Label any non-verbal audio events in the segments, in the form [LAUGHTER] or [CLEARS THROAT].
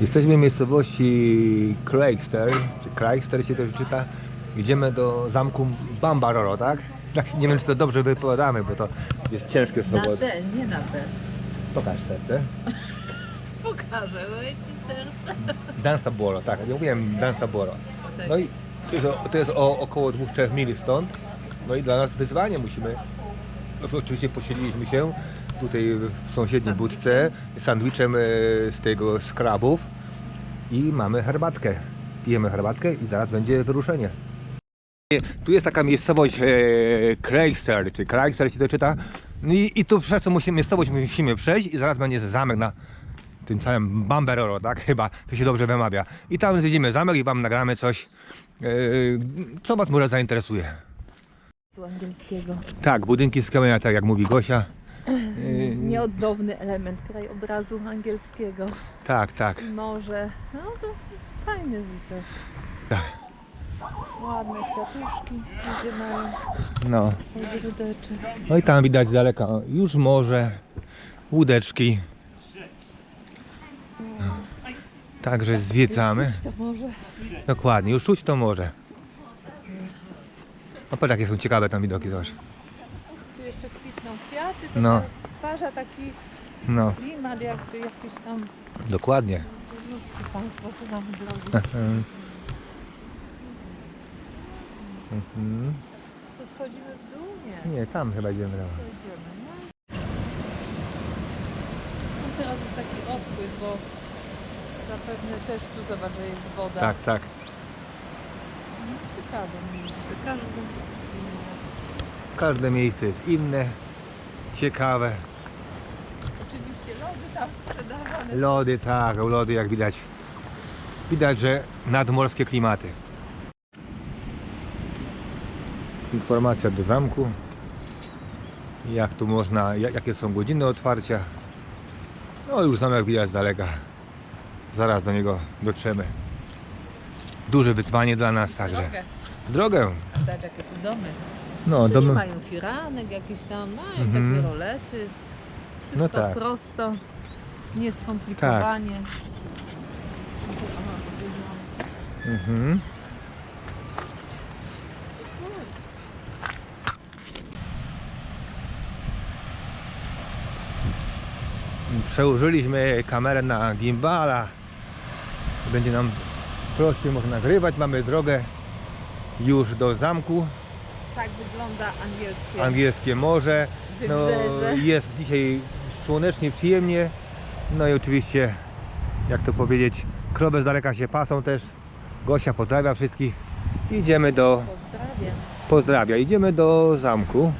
Jesteśmy w miejscowości Craigster, czy Craigster się też czyta. Idziemy do zamku Bambaroro, tak? Tak, Nie wiem, czy to dobrze wypowiadamy, bo to jest ciężkie Na słowo. D, nie na D. Pokaż serce. [LAUGHS] Pokażę, bo ja ci serce. Danstabuoro, tak, ja mówiłem Danstabuoro. No i to jest, o- to jest o, około 2-3 mil stąd. No i dla nas wyzwanie musimy. no, Oczywiście posiedliśmy się tutaj w sąsiedniej budce sandwichem e, z tego z krabów i mamy herbatkę. Pijemy herbatkę i zaraz będzie wyruszenie. Tu jest taka miejscowość e, czy Craigster się to czyta. No i, i tu przez tą musimy, miejscowość musimy przejść i zaraz będzie zamek na tym samym Bamberoro, tak? Chyba to się dobrze wymawia. I tam zwiedzimy zamek i wam nagramy coś, e, co was może zainteresuje. Tak, budynki z kamienia, tak jak mówi Gosia. E, [CLEARS THROAT] Nieodzowny element krajobrazu angielskiego. tak, tak. I morze. No to fajny widok. Ładne kwiatuszki, ludzie mają No. no i tam widać z daleka już morze, łódeczki. Także zwiedzamy. To może Dokładnie, już czuć to morze. No patrz jakie są ciekawe tam widoki, zobacz. tu jeszcze kwitną kwiaty, to No. no. stwarza taki No, klimat jakby jakiś tam dokładnie. państwo co drogi. Mhm. To schodzimy w dół? Nie. Nie, tam chyba idziemy. Idziemy, nie? No teraz jest taki odpływ, bo zapewne też tu zobacz, że jest woda. Tak, tak. No, ciekawe miejsce. Inny. Każde miejsce jest inne, ciekawe. Oczywiście lody tam sprzedawane. Lody, tak, lody jak widać. Widać, że nadmorskie klimaty. Informacja do zamku. Jak tu można, ja- jakie są godziny otwarcia. No już zamek widać z daleka. Zaraz do niego dotrzemy. Duże wyzwanie dla nas także. Drogę. W drogę. Zobacz jakie tu domy. No, nie mają firanek jakieś tam, mają Mhm. takie rolety. No Wszystko tak. prosto, nieskomplikowanie. Mhm. Przełożyliśmy kamerę na gimbala. Będzie nam prościej można nagrywać. Mamy drogę już do zamku. Tak wygląda angielskie Angielskie morze. No, wybrzeże. jest dzisiaj słonecznie, przyjemnie. No i oczywiście, jak to powiedzieć, krowy z daleka się pasą też. Gosia pozdrawia wszystkich. Idziemy do Pozdrawiam. Pozdrawia. Idziemy do zamku.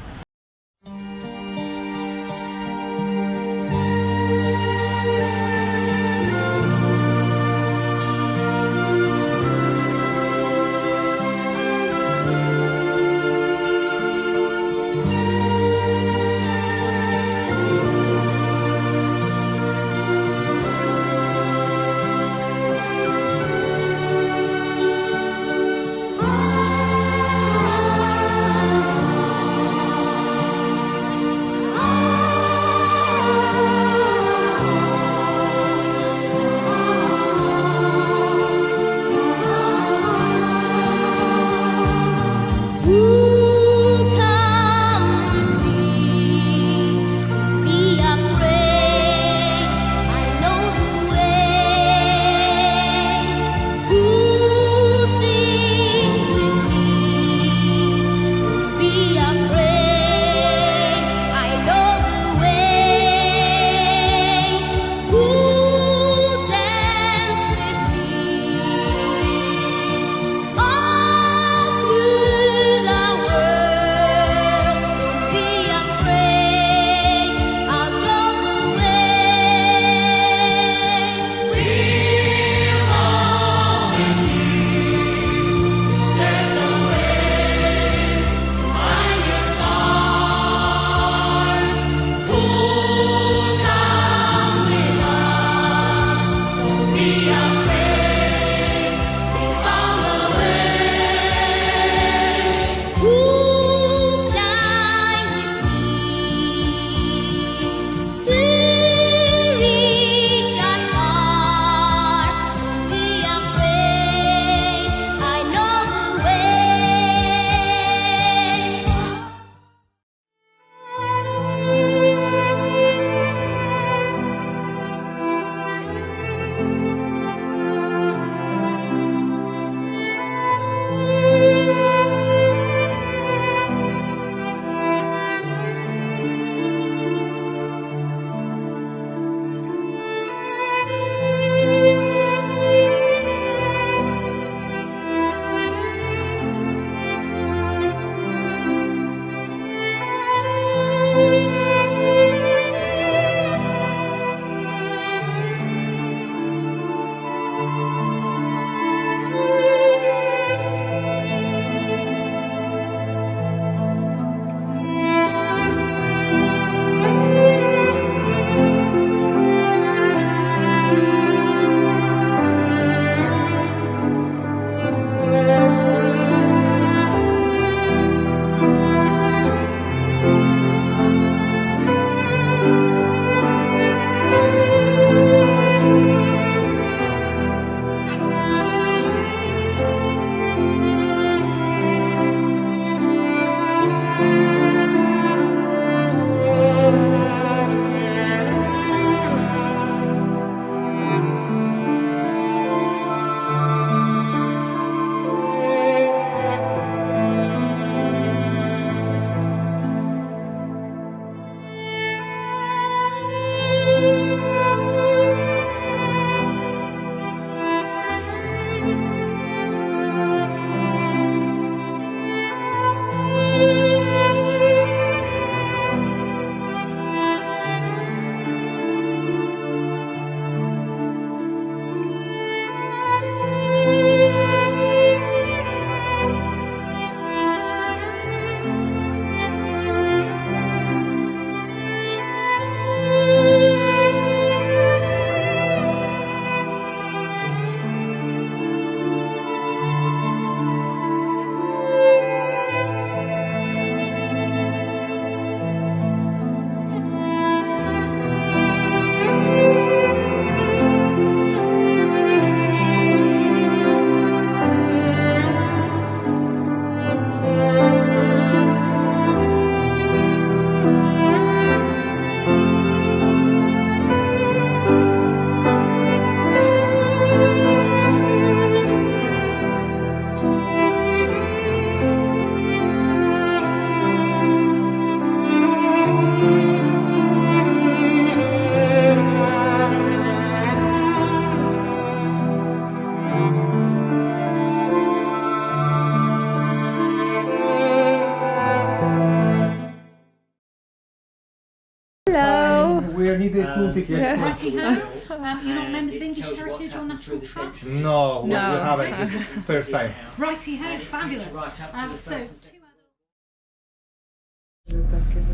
We needed two tickets. Righty-ho. Um, you're not members of English Heritage or National Trust? No, we, No. we haven't. Is first time. Righty-ho, fabulous. Um, so, two.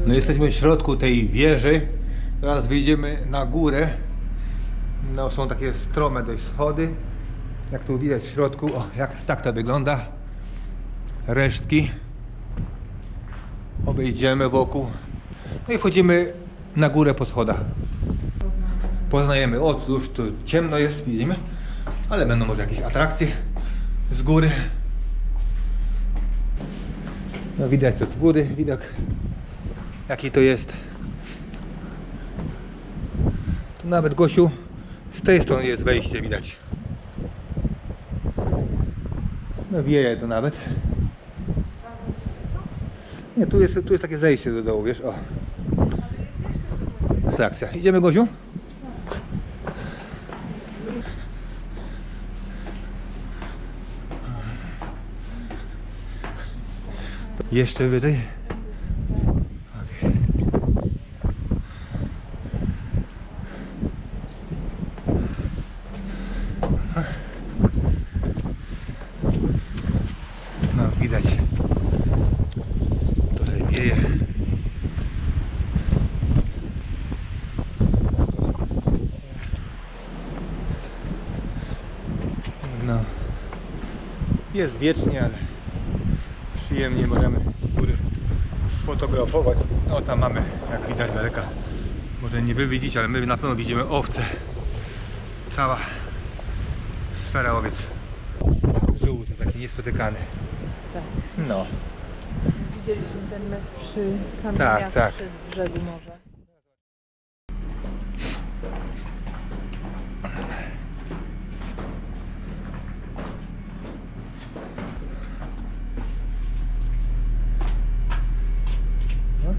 No jesteśmy w środku tej wieży. Teraz wyjdziemy na górę. No są takie strome dość schody. Jak tu widać w środku, o jak tak to wygląda. Resztki. Obejdziemy wokół. No i wchodzimy na górę po schodach. Poznajemy. O, tu już tu ciemno jest, widzimy. Ale będą może jakieś atrakcje z góry. No widać to z góry, widok jaki to jest. Tu nawet Gosiu, z tej strony jest wejście widać. No wieje to nawet. Nie, tu jest, tu jest takie zejście do dołu, wiesz, o. Atrakcja. Idziemy Gosiu? Jeszcze wyżej. Okej. No widać. Trochę wieje. No. Jest wiecznie, ale przyjemnie możemy z góry sfotografować. O tam mamy, jak widać z daleka. Może nie wy widzicie, ale my na pewno widzimy owce. Cała sfera owiec. Żółty, taki niespotykany. Tak. No. Widzieliśmy ten mecz przy kamieniach Tak, tak. przy brzegu morza.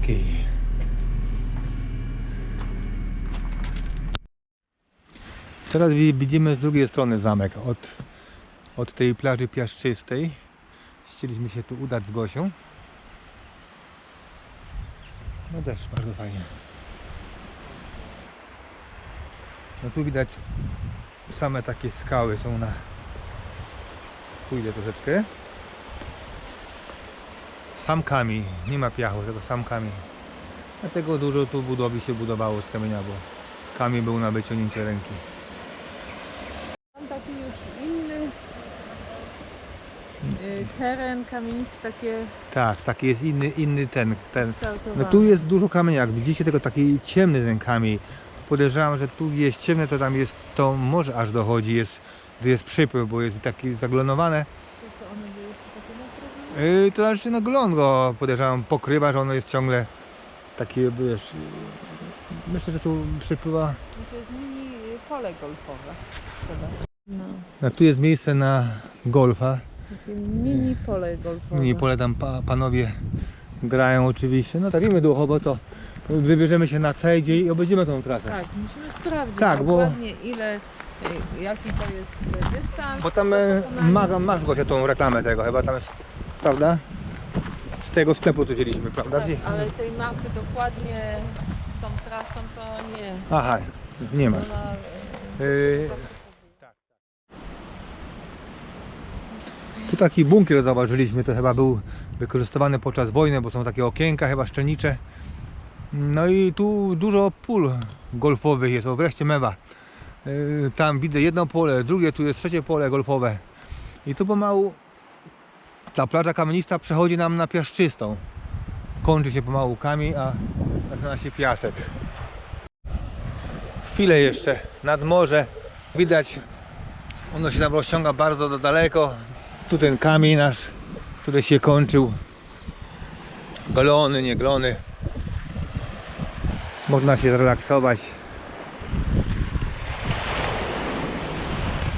Okej. Teraz wi- widzimy z drugiej strony zamek. Od, od tej plaży piaszczystej. Chcieliśmy się tu udać z Gosią. No też bardzo fajnie. No tu widać same takie skały są na... Pójdę troszeczkę. Sam kamień, nie ma piachu, tylko sam kamień. Dlatego dużo tu budowli się budowało z kamienia, bo kamień był na wyciągnięcie ręki. Tam taki już inny y, teren, kamienisty takie Tak, taki jest inny, inny ten, ten. No tu jest dużo kamienia, jak widzicie, tylko taki ciemny ten kamień. Podejrzewam, że tu jest ciemne, to tam jest, to może aż dochodzi, jest, tu jest przypływ, bo jest taki zaglonowane. To co, one były jeszcze takie mokre? Yy, to znaczy, no glon go podejrzewam pokrywa, że ono jest ciągle takie, wiesz, yy, myślę, że tu przypływa. To jest mini y, pole golfowe. Chyba. No, tu jest miejsce na golfa. takie mini pole golfowe. Nie polecam, pa, panowie grają oczywiście. No trafimy ducho, bo to wybierzemy się na Cejdzie i obejdziemy tą trasę. Tak, musimy sprawdzić Tak, bo- dokładnie ile, y, jaki to jest y, dystans. Bo tam e, ma, masz Gosia tą reklamę tego, chyba tam jest, prawda? Z tego sklepu tu wzięliśmy, prawda? Tak, ale tej mapy dokładnie z tą trasą to nie. Aha, nie masz. Ona, Yy, tu taki bunkier zauważyliśmy, to chyba był wykorzystywany podczas wojny, bo są takie okienka chyba szczelnicze. No i tu dużo pól golfowych jest, o wreszcie mewa. Yy, Tam widzę jedno pole, drugie, tu jest trzecie pole golfowe. I tu pomału ta plaża kamienista przechodzi nam na piaszczystą. Kończy się pomału kamień, a zaczyna się piasek. Chwilę jeszcze nad morze. Widać, ono się tam rozciąga bardzo do daleko. Tu ten kamień nasz, który się kończył. Glony, nie glony. Można się zrelaksować.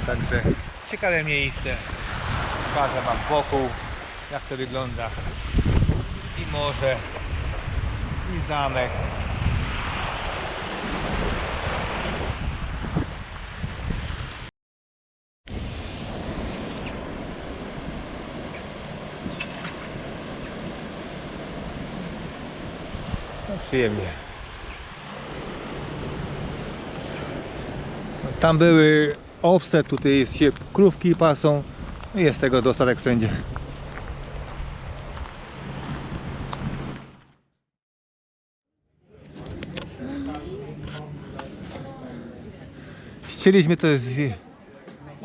Także ciekawe miejsce. Pokażę Wam wokół, jak to wygląda? I morze i zamek. No, przyjemnie. No, tam były owce, tutaj jest się krówki pasą. Jest tego dostatek wszędzie. Chcieliśmy coś zje...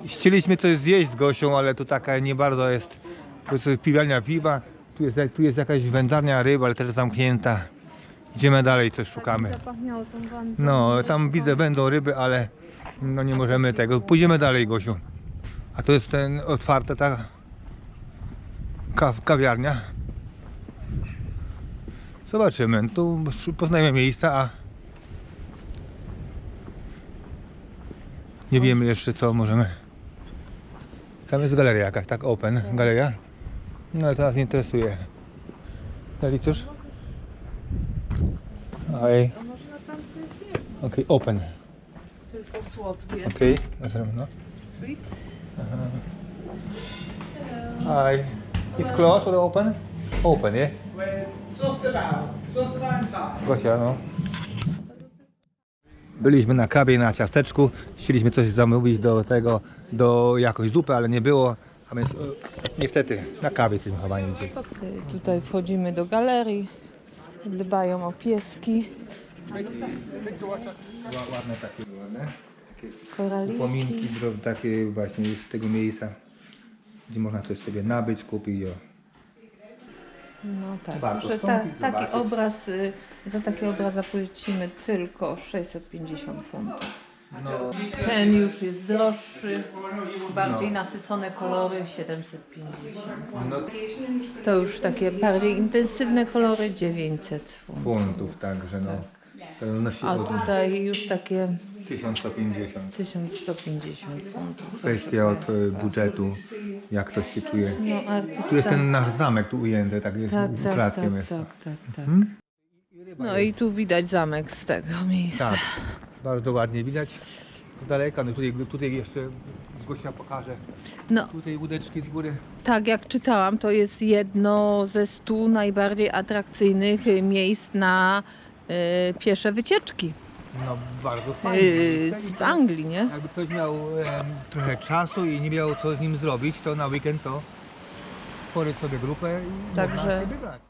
Chcieliśmy coś zjeść z Gosią, ale tu taka nie bardzo jest. Tu jest piwialnia piwa, tu jest, tu jest jakaś wędzarnia ryb, ale też zamknięta. Idziemy dalej, coś szukamy. Zapachniało tą wanną. No, tam widzę będą ryby, ale no nie możemy tego. Pójdziemy dalej, Gosiu. A to jest ten otwarta ta ka kawiarnia. Zobaczymy. Tu poznajemy miejsca, a nie wiemy jeszcze co możemy. Tam jest galeria jakaś, tak open, galeria. No ale to nas nie interesuje. Dali cóż? Oj. A można tam coś zjeść? Okej, open. Tylko słodkie. Okej, okay. no. Sweet. Hi. It's closed or open? Open, yeah? About. Just about time. Gosia, no. Byliśmy na kawie na ciasteczku. Chcieliśmy coś zamówić do tego, do jakąś zupy, ale nie było. A więc e, niestety na kawie jesteśmy dzisiaj. Okej, Tutaj wchodzimy do galerii. Dbają o pieski, Ładne takie, ładne. Takie koraliki. upominki, dro- takie właśnie z tego miejsca, gdzie można coś sobie nabyć, kupić. O. No tak, Warto że ta, wstąpić, taki zobaczyć. obraz, y, za taki obraz zapłacimy tylko 650 funtów. No, Ten już jest droższy, bardziej nasycone kolory 750. no To już takie bardziej intensywne kolory 900 funtów. funtów, także no. A tutaj już takie 1150. 1150 funtów. Kwestia od e, budżetu, jak ktoś się czuje. No Tu artysta. jest ten nasz zamek tu ujęty, tak jest Tak, tak, tak, ukradkiem jest. tak, tak, tak. Hmm? No i tu widać zamek z tego miejsca. Tak, bardzo ładnie widać z daleka. No tutaj, tutaj jeszcze Gosia pokaże. No Tutaj łódeczki z góry. tak jak czytałam, to jest jedno ze stu najbardziej atrakcyjnych y, miejsc na piesze wycieczki No bardzo fajnie. y, I z to- Anglii, nie? Jakby ktoś miał em, trochę czasu i nie wiedział co z nim zrobić, to na weekend to tworzy sobie grupę i Także- można się wybrać.